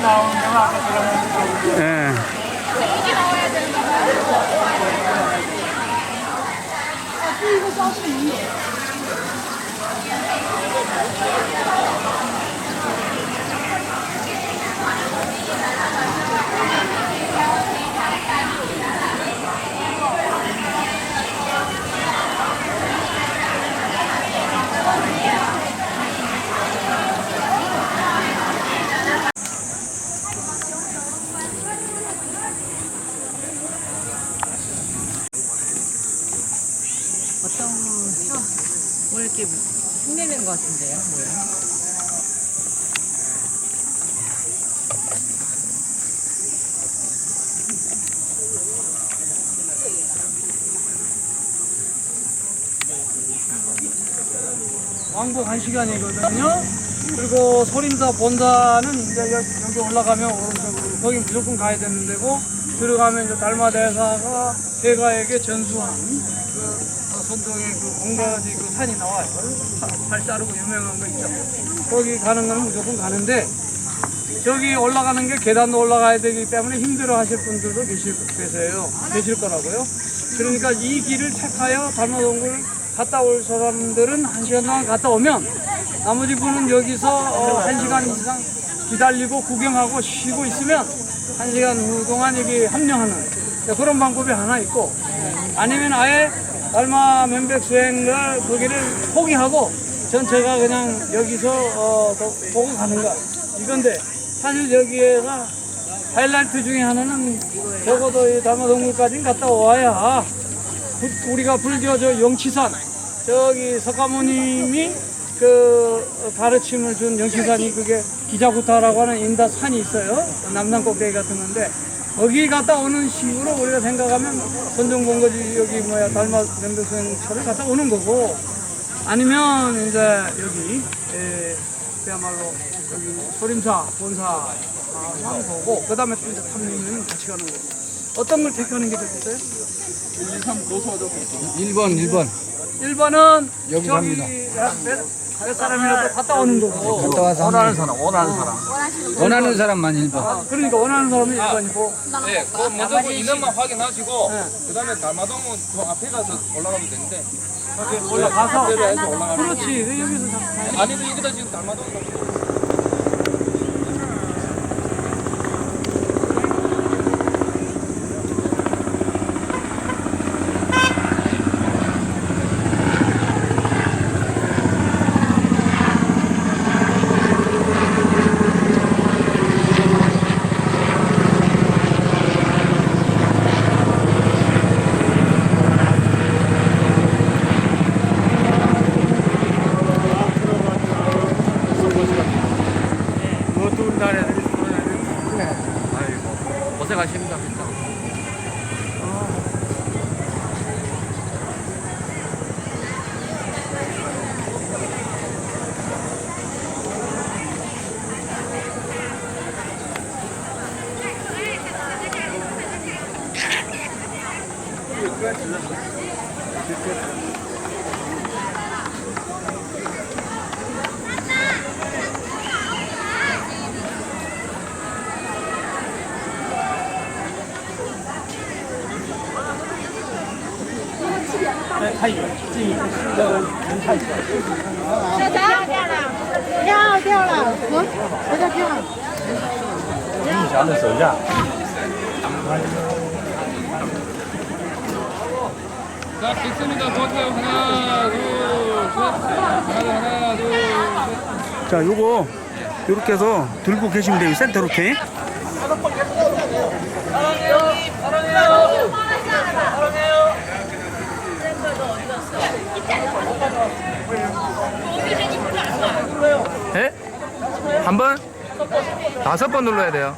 한 나오는 데가 아까 들어간 예. 어떤 뭐 이렇게 흉내내는 것 같은데요? 뭐예요? 왕복 1시간이거든요. 그리고 소림사 본사는 이제 여- 여기 올라가면 오른쪽으로 거기 무조건 가야 되는 데고 들어가면 이제 달마대사가 대가에게 전수한 그 어, 선동의 그 공가지 그 산이 나와요. 발 자르고 유명한 거 있죠. 거기 가는 거는 무조건 가는데 저기 올라가는 게 계단도 올라가야 되기 때문에 힘들어 하실 분들도 계실, 계세요. 계실 거라고요. 그러니까 이 길을 택하여 달마동굴 갔다 올 사람들은 한 시간 동안 갔다 오면 나머지 분은 여기서 어, 한 시간 이상 기다리고 구경하고 쉬고 있으면 한 시간 후 동안 여기 합류하는 그런 방법이 하나 있고 아니면 아예 달마 면백 수행을 거기를 포기하고 전체가 그냥 여기서 어, 더 보고 가는 거 이건데 사실 여기에가 하이라이트 중에 하나는 적어도 이 달마동굴까지 갔다 와야 부- 우리가 불교 저 영치산 저기 석가모님이 그 가르침을 준 영치산이 그게 기자구타라고 하는 인다 산이 있어요. 남산 꼭대기 같은 건데 거기 갔다 오는 식으로 우리가 생각하면 선종본거지 여기 뭐야 달마 면백수행처를 갔다 오는 거고 아니면 이제 여기 에, 그야말로 여기 소림사 본사 아, 한 보고 그 다음에 또 이제 탐림은 같이 가는 거고 어떤 걸 택하는 게 좋겠어요? 1번, 1번. 1번은 여기 갑니다. 몇, 몇 사람이라도 갔다 오는 거고 갔다 와서 원하는 사람, 원하는 사람. 원하는 사람만 1번. 아, 그러니까 원하는 사람이 1번이고 네, 그 먼저 그 인원만 확인하시고 네. 그다음에 달마동은 저 앞에 가서 올라가면 되는데 올라가서 대로 해서 올라가는 그렇지 왜 여기서 다 아니면 여기다 지금 달마동이라고 그것도 우리나라에 아이 고 고생하십니다 진짜.跳掉了，嗯，在这跳。 자, 빅습니다. 볼게요. 하나, 둘, 셋. 하나, 하나, 둘, 셋. 자, 요거 요렇게 해서 들고 계시면 돼요. 센터 이렇게. 한 번? 다섯 번 눌러야 돼요.